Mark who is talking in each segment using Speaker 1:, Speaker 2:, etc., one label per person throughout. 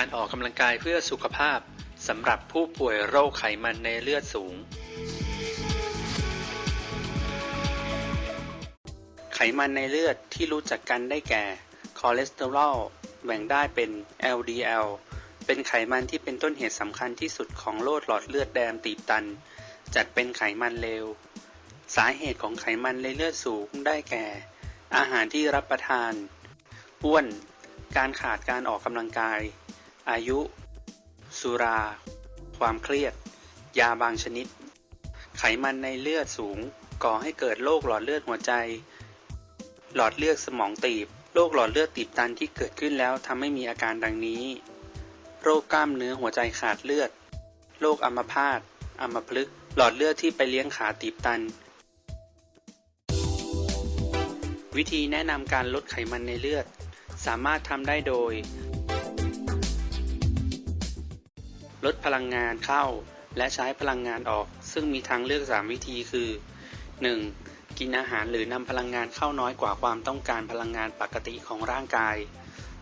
Speaker 1: การออกกำลังกายเพื่อสุขภาพสำหรับผู้ป่วยโรคไขมันในเลือดสูง ไขมันในเลือดที่รู้จักกันได้แก่ คอเลสเตอรอลแบ่งได้เป็น LDL เป็นไขมันที่เป็นต้นเหตุสำคัญที่สุดของโรคหลอดเลือดแดงตีบตัน จัดเป็นไขมันเลว สาเหตุของไขมันในเลือดสูงได้แก่ อาหารที่รับประทาน อ้วน การขาดการออกกำลังกาย อายุ สุรา ความเครียด ยาบางชนิด ไขมันในเลือดสูง ก่อให้เกิดโรคหลอดเลือดหัวใจ หลอดเลือดสมองตีบ โรคหลอดเลือดตีบตันที่เกิดขึ้นแล้วทำให้มีอาการดังนี้ โรคกล้ามเนื้อหัวใจขาดเลือด โรคอัมพาต อัมพฤกษ์ หลอดเลือดที่ไปเลี้ยงขาตีบตัน วิธีแนะนำการลดไขมันในเลือด สามารถทำได้โดย ลดพลังงานเข้า และใช้พลังงานออก ซึ่งมีทางเลือก 3 วิธีคือ 1. กินอาหารหรือนำพลังงานเข้าน้อยกว่าความต้องการพลังงานปกติของร่างกาย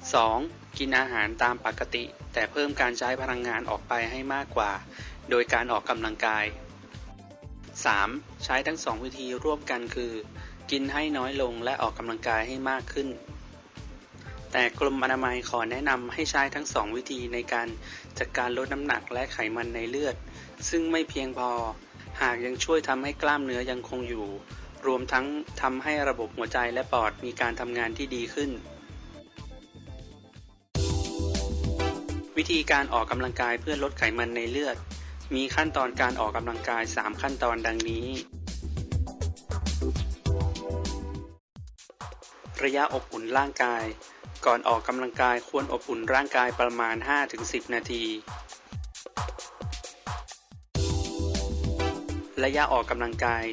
Speaker 1: 2. กินอาหารตามปกติ แต่เพิ่มการใช้พลังงานออกไปให้มากกว่า โดยการออกกำลังกาย 3. ใช้ทั้งสองวิธีร่วมกันคือ กินให้น้อยลงและออกกำลังกายให้มากขึ้น แต่กรมอนามัยขอแนะนำให้ใช้ทั้งสองวิธีในการจัดการลดน้ำหนักและไขมันในเลือด ซึ่งไม่เพียงพอ หากยังช่วยทำให้กล้ามเนื้อยังคงอยู่ รวมทั้งทำให้ระบบหัวใจและปอดมีการทำงานที่ดีขึ้น วิธีการออกกำลังกายเพื่อลดไขมันในเลือด มีขั้นตอนการออกกำลังกาย 3 ขั้นตอนดังนี้ ระยะอบอุ่นร่างกาย ก่อนออกกำลังกายควรอบอุ่นร่างกายประมาณ 5-10 นาที ระยะออกกำลังกาย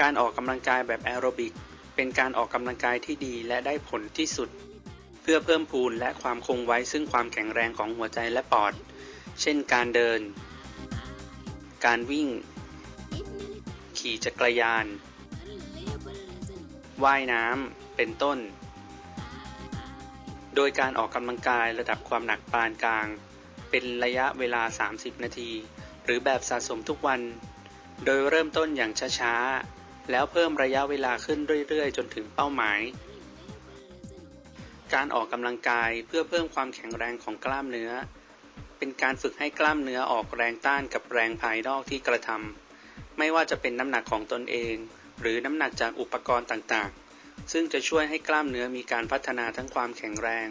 Speaker 1: การออกกำลังกายแบบแอโรบิก เป็นการออกกำลังกายที่ดีและได้ผลที่สุด เพื่อเพิ่มพูนและความคงไว้ซึ่งความแข็งแรงของหัวใจและปอด เช่นการเดิน การวิ่ง ขี่จักรยาน ว่ายน้ำ เป็นต้น โดยการออกกำลังกายระดับความหนักปานกลาง เป็นระยะเวลา 30 นาที หรือแบบสะสมทุกวัน โดยเริ่มต้นอย่างช้าๆ แล้วเพิ่มระยะเวลาขึ้นเรื่อยๆ จนถึงเป้าหมาย การออกกำลังกายเพื่อเพิ่มความแข็งแรงของกล้ามเนื้อ เป็นการฝึกให้กล้ามเนื้อออกแรงต้านกับแรงภายนอกที่กระทำไม่ว่าจะเป็นน้ำหนักของตนเอง หรือน้ำหนักจากอุปกรณ์ต่างๆ ซึ่งจะช่วยให้กล้ามเนื้อมีการพัฒนาทั้งความแข็งแรง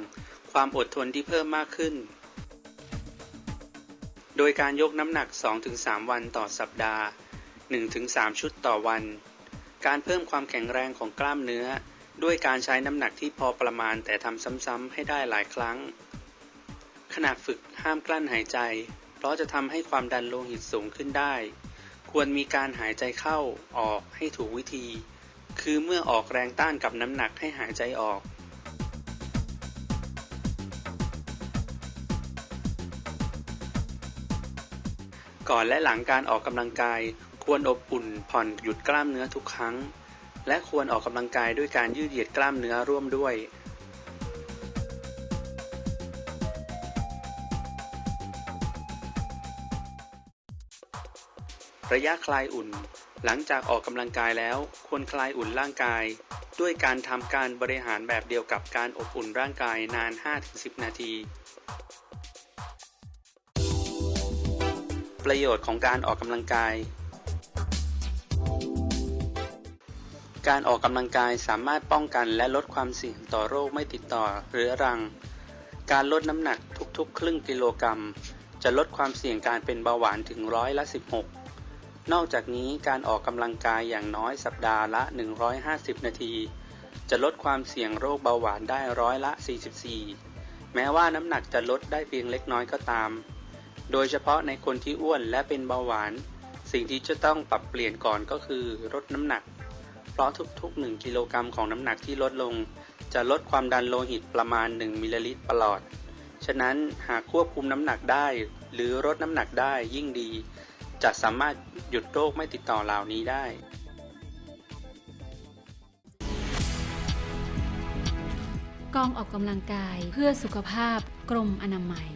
Speaker 1: ความอดทนที่เพิ่มมากขึ้น โดยการยกน้ำหนัก 2-3 วันต่อสัปดาห์ 1-3 ชุดต่อวัน การเพิ่มความแข็งแรงของกล้ามเนื้อ ด้วยการใช้น้ำหนักที่พอประมาณแต่ทำซ้ำๆให้ได้หลายครั้ง ขณะฝึกห้ามกลั้นหายใจ เพราะจะทำให้ความดันโลหิตสูงขึ้นได้ ควรมีการหายใจเข้าออกให้ถูกวิธี คือเมื่อออกแรงต้านกับน้ำหนักให้หายใจออกก่อนและหลังการออกกำลังกาย ควรอบอุ่นผ่อนหยุดกล้ามเนื้อทุกครั้ง และควรออกกำลังกายด้วยการยืดเหยียดกล้ามเนื้อร่วมด้วย ระยะคลายอุ่น หลังจากออกกำลังกายแล้ว ควรคลายอุ่นร่างกาย ด้วยการทำการบริหารแบบเดียวกับการอบอุ่นร่างกายนาน 5-10 นาที ประโยชน์ของการออกกำลังกายการออกกำลังกายสามารถป้องกันและลดความเสี่ยงต่อโรคไม่ติดต่อเรื้อรัง การลดน้ำหนักทุกๆ ครึ่งกิโลกรัม จะลดความเสี่ยงการเป็นเบาหวานถึงร้อยละ 16 นอกจากนี้การออกกำลังกายอย่างน้อยสัปดาห์ละ 150 นาที จะลดความเสี่ยงโรคเบาหวานได้ร้อยละ 44 แม้ว่าน้ำหนักจะลดได้เพียงเล็กน้อยก็ตาม โดยเฉพาะในคนที่อ้วนและเป็นเบาหวาน สิ่งที่จะต้องปรับเปลี่ยนก่อนก็คือลดน้ำหนัก เพราะทุกๆ 1 กิโลกรัมของน้ำหนักที่ลดลง จะลดความดันโลหิตประมาณ 1 มิลลิลิตรประหลอด ฉะนั้นหากควบคุมน้ำหนักได้ หรือลดน้ำหนักได้ยิ่งดี จะสามารถหยุดโรคไม่ติดต่อเหล่านี้ได้
Speaker 2: กองออกกำลังกายเพื่อสุขภาพกรมอนามัย